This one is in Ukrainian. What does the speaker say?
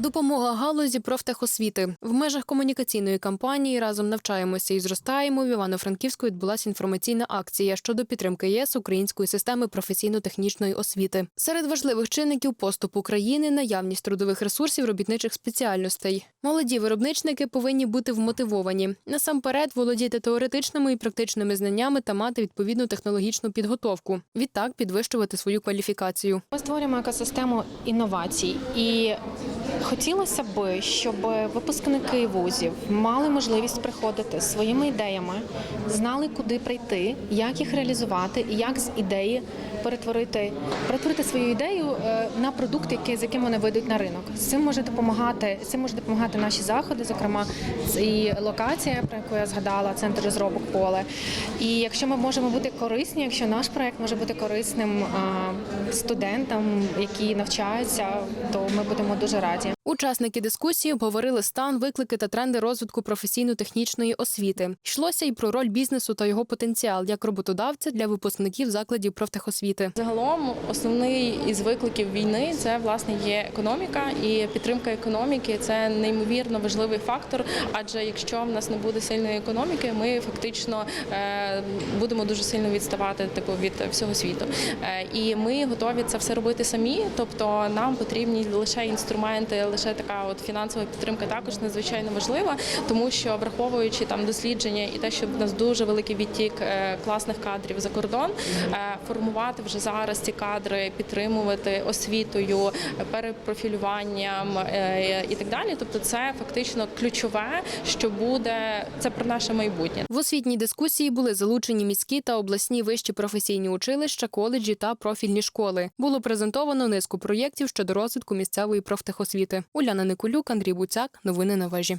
Допомога галузі профтехосвіти в межах комунікаційної кампанії разом навчаємося і зростаємо. В Івано-Франківську відбулася інформаційна акція щодо підтримки ЄС української системи професійно-технічної освіти. Серед важливих чинників поступу країни наявність трудових ресурсів робітничих спеціальностей. Молоді виробничники повинні бути вмотивовані насамперед володіти теоретичними і практичними знаннями та мати відповідну технологічну підготовку. Відтак підвищувати свою кваліфікацію. Ми створюємо екосистему інновацій, і хотілося б, щоб випускники вузів мали можливість приходити своїми ідеями, знали, куди прийти, як їх реалізувати і як з ідеї перетворити, перетворити свою ідею е, на продукт, який з яким вони вийдуть на ринок. З цим може допомагати. Цим може допомагати наші заходи, зокрема і локація, про яку я згадала, центр розробок поле. І якщо ми можемо бути корисні, якщо наш проект може бути корисним студентам, які навчаються, то ми будемо дуже раді. Учасники дискусії обговорили стан, виклики та тренди розвитку професійно-технічної освіти. Йшлося й про роль бізнесу та його потенціал як роботодавця для випускників закладів профтехосвіти. Загалом основний із викликів війни це власне є економіка і підтримка економіки. Це неймовірно важливий фактор. Адже якщо в нас не буде сильної економіки, ми фактично е, будемо дуже сильно відставати типу від всього світу. Е, І ми готові це все робити самі. Тобто нам потрібні лише інструменти, лише така от фінансова підтримка також надзвичайно важлива, тому що враховуючи там дослідження і те, що в нас дуже великий відтік е, класних кадрів за кордон, е, формувати вже зараз ці кадри, підтримувати освітою, перепрофілюванням е, і так далі. Тобто, це фактично ключове, що буде це про наше майбутнє. В освітній дискусії були залучені міські та обласні вищі професійні училища, коледжі та профільні школи. Було презентовано низку проєктів щодо розвитку місцевої профтехосвіти. Уляна Николюк, Андрій Буцяк. Новини на вежі.